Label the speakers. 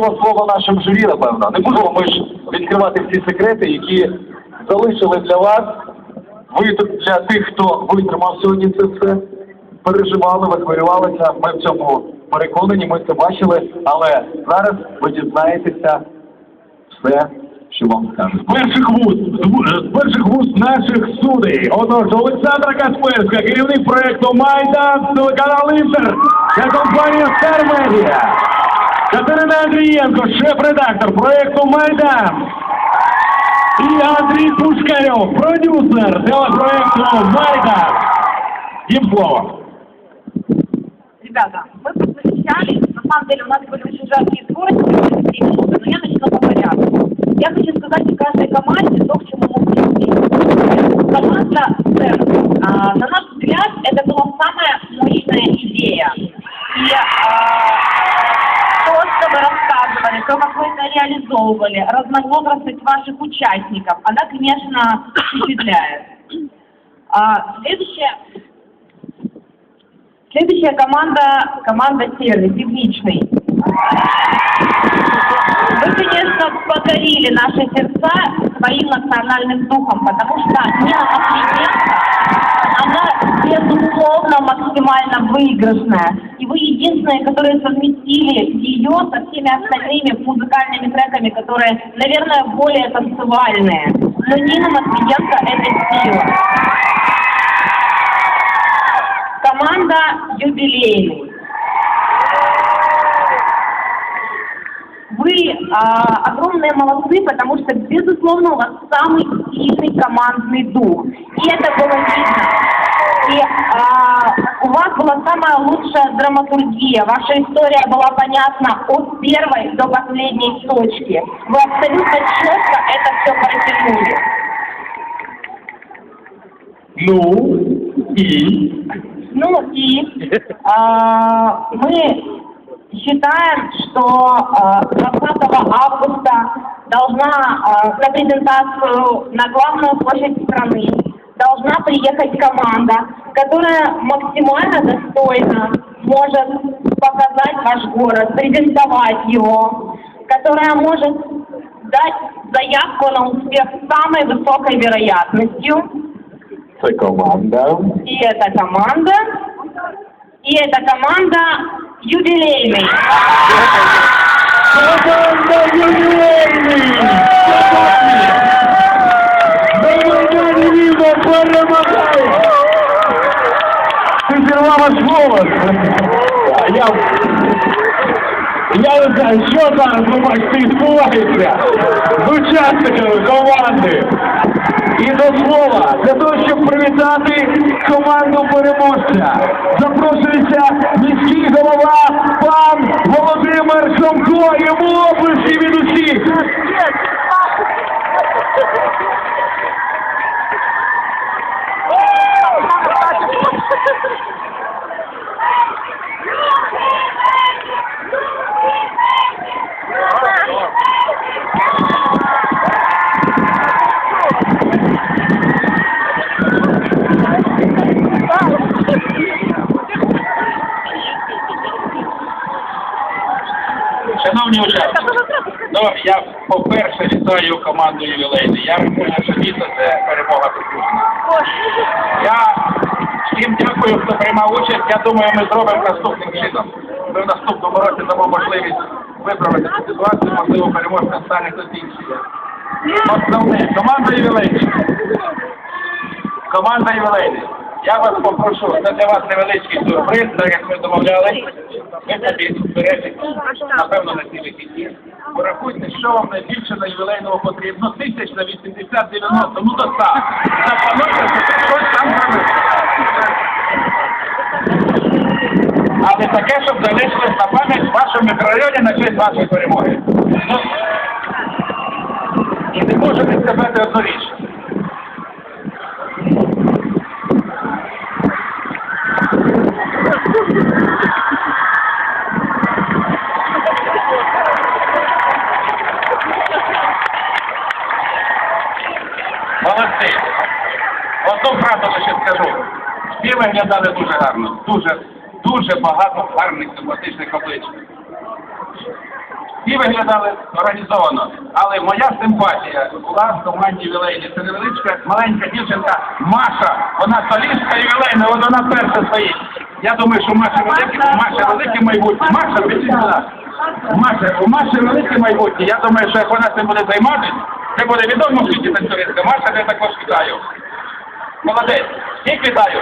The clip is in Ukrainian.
Speaker 1: Даємо слово нашим журі, напевно. Не будемо ми ж відкривати всі секрети, які залишили для вас. Ви для тих, хто витримав сьогодні це все, переживали, вихвилювалися. Ми в цьому переконані, ми це бачили. Але зараз ви дізнаєтеся все, що вам скажуть.
Speaker 2: перших вуст, з перших вуст наших судей. Отож, Олександра Касперська, керівник проєкту Майдан, телеканал Інтер та компанія Стар Медіа. Катерина Андрієнко, шеф-редактор проєкту Майдан. І Андрій Пушкарьов, продюсер телепроєкту Майдан. Їм слово.
Speaker 3: Ребята, мы посвящались, на самом деле у нас были очень жаркие скорости, три минуты, но я начну по порядку. Я хочу сказать о каждой команде то, к чему мы пришли. Команда «Центр», а, на то, как вы это реализовывали, разновозрастность ваших участников, она, конечно, впечатляет. А, следующее, Следующая команда, команда сервис, техничный. Вы, конечно, покорили наши сердца своим национальным духом, потому что Нина Махлененко, она, безусловно, максимально выигрышная. Вы единственные, которые совместили ее со всеми остальными музыкальными треками, которые, наверное, более танцевальные. Но Нина Матвиенко – это сила. Команда юбилейный. Вы а, огромные молодцы, потому что, безусловно, у вас самый сильный командный дух. И это было видно. И вас была самая лучшая драматургия. Ваша история была понятна от первой до последней точки. Вы абсолютно четко это все протянули.
Speaker 2: Ну, и...
Speaker 3: Ну и а, мы считаем, что а, 20 августа должна а, на презентацию на главную площадь страны должна приехать команда, которая максимально достойно может показать ваш город, презентовать его, которая может дать заявку на успех с самой высокой вероятностью.
Speaker 1: Це команда.
Speaker 3: И эта команда, и эта команда юбилейный.
Speaker 2: Команда ювілейний! Команда перемагає! Зірвала голос! Я... Я не знаю, що зараз ви бачите відбувається з учасниками команди. І до слова, для того, щоб привітати команду переможця, запрошується міський голова пан Володимир Шомко. Йому оплески від усіх.
Speaker 4: Ну я по-перше вітаю команду ювілейний. Я рахую, що дійсно це перемога дружини. Я всім дякую, хто приймав участь. Я думаю, ми зробимо наступним чином. Ми в наступному році дамо можливість виправити цю ситуацію, можливо, переможцем стане хтось інший. Основне, команда ювілейний. Команда ювілейний. Я вас попрошу, це для вас невеличкий сюрприз, так як ми домовляли. Ви собі зберете, напевно, на ці вихідні. Порахуйте, що вам найбільше на ювілейному потрібно. Тисяч на 80-90, ну до 100. Заплануйте, що щось там зробити. Але таке, щоб залишилось на пам'ять в вашому мікрорайоні на честь вашої перемоги. Ну, І не можете сказати одну річ. Молодці. Одну фразу лише скажу. Всі виглядали дуже гарно. Дуже, дуже багато гарних симпатичних облич. Всі виглядали організовано, але моя симпатія була в команді ювілейні. Це невеличка маленька дівчинка Маша. Вона солістка ювілейна, от вона перша стоїть. Я думаю, що Маша велике, Маша велике майбутнє. Маша, сюди. Маша, у Маші велике майбутнє. Я думаю, що як вона цим буде займатися, це буде відомо в світі танцюристка. Маша, я також вітаю. Молодець. Всіх вітаю.